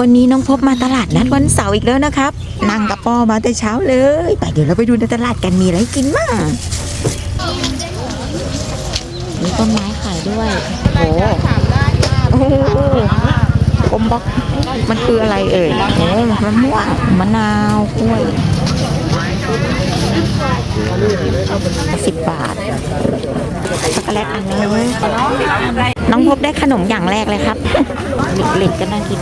วันนี้น้องพบมาตลาดนัดวันเสาร์อีกแล้วนะครับ นั่งกับป้อมาแต่เช้าเลย ไปเดี๋ยวเราไปดูในตลาดกันมีอะไรกินบ้างมีต้นไม้ขายด้วย โอ้โหกลมบอกมันคืออะไรเอ่ยโอ้มะม่วงมะนาวกล้วยสิบบาท โกแลตอันนึงน้องพบได้ขนมอย่างแรกเลยครับเหล็กๆก็น่ากิน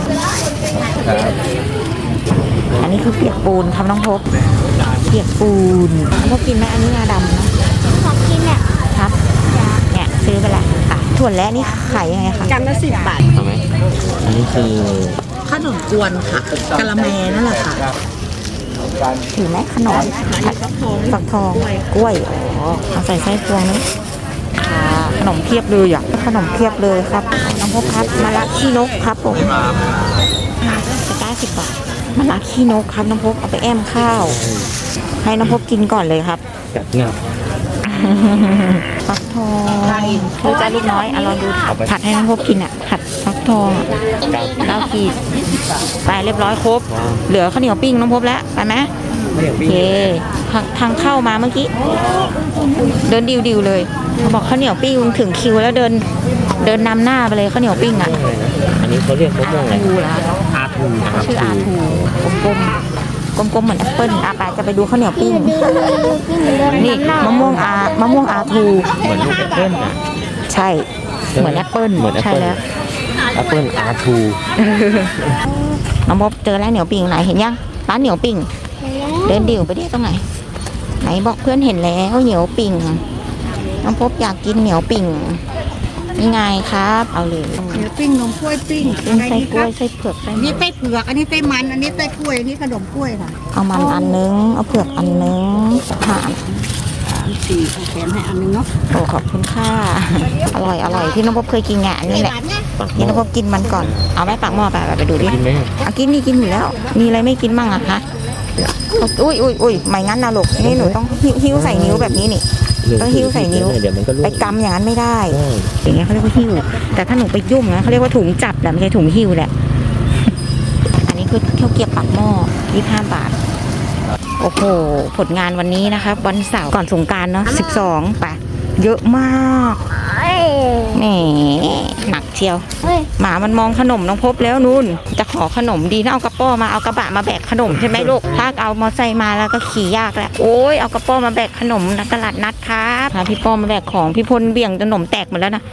อันนี้คือเปียกปูนครับน้องพบเปียกปูนน้องพบกินไหมอันนี้งาดำนะของกินเนี่ยครับเนี่ยซื้อไปละค่ะถั่วและนี่ขายยังไงคะกันละสิบบาทเอาไหมอันนี้คือขนมกวนค่ะกะละแมนั่นแหละค่ะถือไหมขนมฝักทองกล้วยอ๋อเอาใส่ไส้พวงนี้ค่ะข นมเพียบเลยอะขนมเพียบเลยครับน้องพบครับมะละขี้นกครับผมจะได้สิบบาทมะละขี้นกครับน้องพบเอาไปแอมข้าว ให้น้องพบกินก่อนเลยครับกัดงับฟักทองคือจ้าลูกน้อยอะลองดูผัดให้น้องพบกินอะ ผัดฟักทองอะเก้าเก้าขีดไปเรียบร้อยครบ เหลือข้าวเหนียวปิ้งน้องพบแล้ว ไปไหมไม่อยากโอปิ้งเค ทางทางเข้ามาเมื่อกี้ เดินดิวดิวๆเลยเขาบอกข้าวเหนียวปิ้งถึงคิวแล้วเดินเดินนำหน้าไปเลยข้าวเหนียวปิ้งอะอะไรนะอันนี้เขาเรียกมะม่วงอะไรทูเหรออาทูนะครับชื่ออาทูกลมๆกลมๆเหมือนแอปเปิ้ลอาปาจะไปดูข้าวเหนียวปิ้งนี่มะม่วงอามะม่วงอาทูเหมือนลูกแอปเปิ้ลอะใช่เหมือนแอปเปิ้ลเหมือนแอปใช่เปิ้ลแล้วแอปเปิ้ลอาทูน้องพบเจอร้านเหนียวปิ่งไหนเห็นยังร้านเหนียวปิ่งเดินดิ่วไปดิตรงไหน ไหนบอกเพื่อนเห็นแล้วเหนียวปิ่งน้องพบอยากกินเหนียวปิ่งนี่ไงครับ เอาเลยเดี๋ยวปิ้งนมกล้วยปิ้งเป็นไส้กล้วยไส้เผือกไส้นี่ไส้เผือกอันนี้ไส้มันอันนี้ไส้กล้วยอันนี้ขนมกล้วยค่ะเอามันอันนึงเอาเผือกอันนึงผ่านมีสี่เอาแถมให้อันนึงเนาะโอ้ขอบคุณค่ะอร่อยอร่อยที่น้องพบเคยกินแงะนี่แหละปักหที่ม้น้องพอบกินมันก่อนเอาไว้ปากหม้อไปไปดูดิกินไหมอากินนี่กินอยู่แล้ว มีอะไรไม่กินบ้างอะคะ อุ้ยอุ้ยอุ้ยไม่งั้นนะลูกนี่หนูต้องหิ้วหิ้วใส่นิ้วแบบนี้นี่ ต้องหิ้วใส่นิ้วเดี๋ยวมันก็ร่วไปงกำอย่างนั้นไม่ได้ใช่อย่างเงี้ยเขาเรียกว่าหิ้ว แต่ถ้าหนูไปยุ่งนะเขาเรียกว่าถุงจับแหละไม่ใช่ถุงหิ้วแหละ อันนี้คือข้าวเกรียบปากหม้อยี่ห้าบาท โอ้โห ผลงานวันนี้นะครับ วันเสาร์ก่อนสงกรารเนาะสิบสองไปเยอะมากแหมหนักเชียว หมามันมองขนมน้องพบแล้วนู่น จะขอขนมดีนะเอากระป๋อมาเอากระบะมาแบกขนมใช่ไหมลูก ถ้าเอามอไซค์มาแล้วก็ขี่ยากแหละโอ้ยเอากระป๋อมาแบกขนมนะตลาดนัดครับพาพี่ป้อมาแบกของพี่พลเบี่ยงจนขนมแตกหมดแล้วนะ